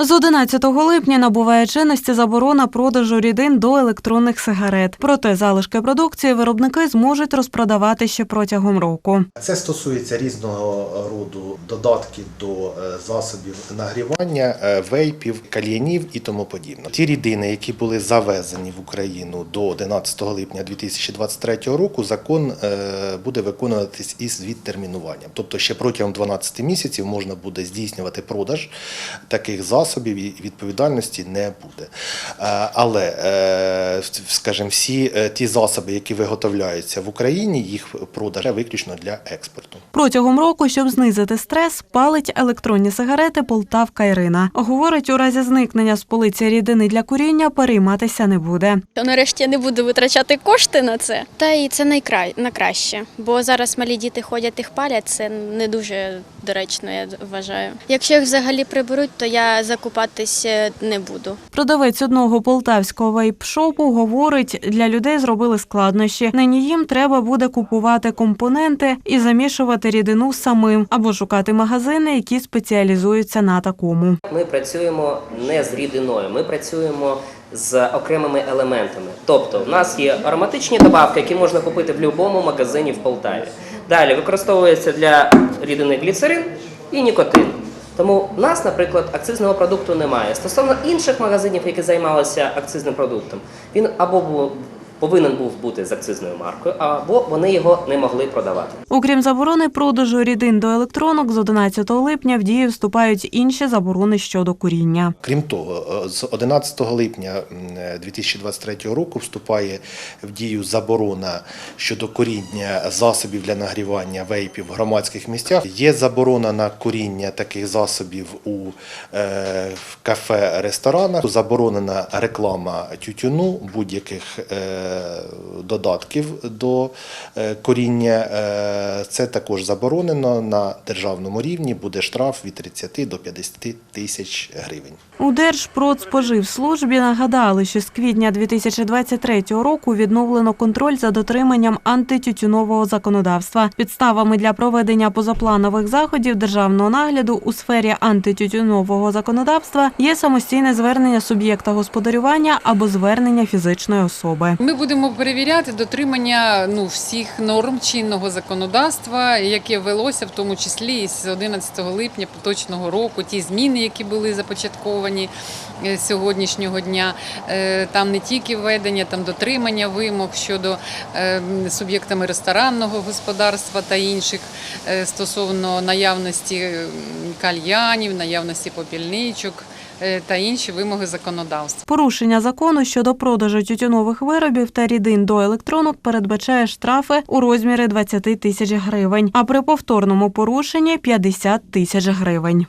З 11 липня набуває чинності заборона продажу рідин до електронних сигарет. Проте залишки продукції виробники зможуть розпродавати ще протягом року. Це стосується різного роду додатків до е, засобів нагрівання, е, вейпів, кальянів і тому подібне. Ті рідини, які були завезені в Україну до 11 липня 2023 року, закон е, буде виконуватись із відтермінуванням. Тобто ще протягом 12 місяців можна буде здійснювати продаж таких засобів і відповідальності не буде. Е, Але, е, скажімо, всі е, ті засоби, які виготовляються в Україні, їх продаж виключно для експорту. Протягом року, щоб знизити стрес, палить електронні сигарети Полтавка Ірина. Говорить, у разі зникнення з полиці рідини для куріння перейматися не буде. То нарешті я не буду витрачати кошти на це. Та і це найкра... на краще, бо зараз малі діти ходять їх палять. Це не дуже доречно, я вважаю. Якщо їх взагалі приберуть, то я закупатися не буду. Продавець одного полтавського вейп-шопу говорить, для людей зробили складнощі. Нині їм треба буде купувати компоненти і замішувати рідину самим або шукати магазини, які спеціалізуються на такому. Ми працюємо не з рідиною, ми працюємо з окремими елементами. Тобто, в нас є ароматичні добавки, які можна купити в будь-якому магазині в Полтаві. Далі використовується для рідини гліцерин і нікотин. Тому в нас, наприклад, акцизного продукту немає. Стосовно інших магазинів, які займалися акцизним продуктом, він або був, повинен був бути з акцизною маркою, або вони його не могли продавати. Окрім заборони продажу рідин до електронок, з 11 липня в дію вступають інші заборони щодо куріння. Крім того, е, з 11 липня м, е, 2023 року вступає в дію заборона щодо коріння засобів для нагрівання вейпів в громадських місцях. Є заборона на коріння таких засобів у е, кафе, ресторанах. Заборонена реклама тютюну, будь-яких е, додатків до е, коріння. Е, це також заборонено на державному рівні. Буде штраф від 30 до 50 тисяч гривень. У Держпродспоживслужбі нагадали, що з квітня 2023 року відновлено контроль за дотриманням антитютюнового законодавства. Підставами для проведення позапланових заходів державного нагляду у сфері антитютюнового законодавства є самостійне звернення суб'єкта господарювання або звернення фізичної особи. Ми будемо перевіряти дотримання ну всіх норм чинного законодавства, яке велося в тому числі і з 11 липня поточного року. Ті зміни, які були започатковані е, сьогоднішнього дня. Е, Там не тільки введення, там дотримання вимог щодо е, суб'єктами ресторанного господарства та інших стосовно наявності кальянів, наявності попільничок та інші вимоги законодавства. Порушення закону щодо продажу тютюнових виробів та рідин до електронок передбачає штрафи у розмірі 20 тисяч гривень, а при повторному порушенні 50 тисяч гривень.